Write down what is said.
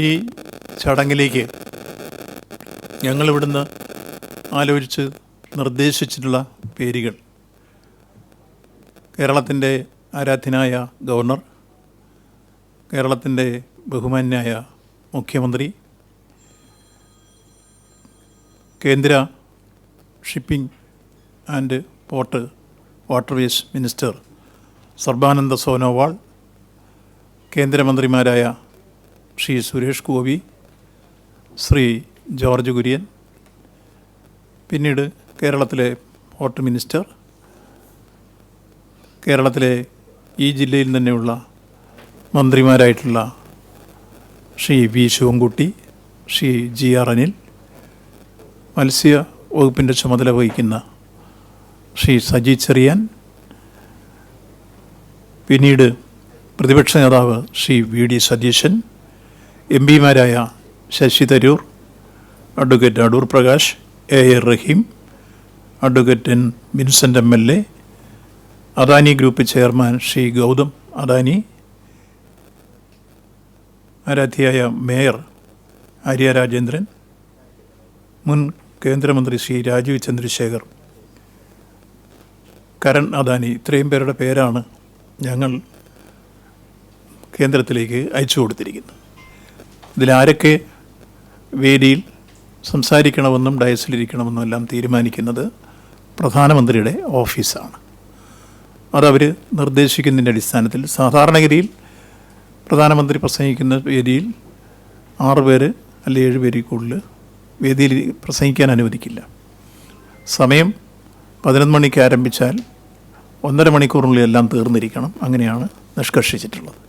ഈ ചടങ്ങിലേക്ക് ഞങ്ങളിവിടുന്ന് ആലോചിച്ച് നിർദ്ദേശിച്ചിട്ടുള്ള പേരുകൾ. കേരളത്തിന്റെ ആരാധ്യനായ ഗവർണർ കേരളത്തിന്റെ ബഹുമാന്യായ മുഖ്യമന്ത്രി കേന്ദ്ര shipping and port waterways minister Sarbananda Sonowal കേന്ദ്രമന്ത്രിമാരായ ശ്രീ സുരേഷ് ഗോപി ശ്രീ ജോർജ് കുര്യൻ പിന്നീട് കേരളത്തിലെ പോർട്ട് മിനിസ്റ്റർ കേരളത്തിലെ ഈ ജില്ലയിൽ തന്നെയുള്ള മന്ത്രിമാരായിട്ടുള്ള Shri V Sivankutty Shri G R Anil മത്സ്യ വകുപ്പിന്റെ ചുമതല വഹിക്കുന്ന ശ്രീ സജി ചെറിയാൻ പിന്നീട് പ്രതിപക്ഷ നേതാവ് Shri V D Satheesan M പിമാരായ Shashi Tharoor advocate Adoor Prakash A A Rahim advocate N Vincent M L A Adani group chairman Shri Gautam Adani ആരാധ്യയായ mayor Arya Rajendran മുൻ കേന്ദ്രമന്ത്രി ശ്രീ രാജീവ് ചന്ദ്രശേഖർ കരൺ അദാനി ഇത്രയും പേരുടെ പേരാണ് ഞങ്ങൾ കേന്ദ്രത്തിലേക്ക് അയച്ചു കൊടുത്തിരിക്കുന്നത്. ഇതിലാരൊക്കെ വേദിയിൽ സംസാരിക്കണമെന്നും ഡയസിലിരിക്കണമെന്നും എല്ലാം തീരുമാനിക്കുന്നത് പ്രധാനമന്ത്രിയുടെ ഓഫീസാണ്. അതവർ നിർദ്ദേശിക്കുന്നതിന്റെ അടിസ്ഥാനത്തിൽ സാധാരണഗതിയിൽ പ്രധാനമന്ത്രി പ്രസംഗിക്കുന്ന വേദിയിൽ ആറ് പേര് അല്ലെ ഏഴ് പേരിൽ കൂടുതൽ വേദിയിൽ പ്രസംഗിക്കാൻ അനുവദിക്കില്ല. സമയം പതിനൊന്ന് മണിക്ക് ആരംഭിച്ചാൽ ഒന്നര മണിക്കൂറിനുള്ളിൽ എല്ലാം തീർന്നിരിക്കണം. അങ്ങനെയാണ് നിഷ്കർഷിച്ചിട്ടുള്ളത്.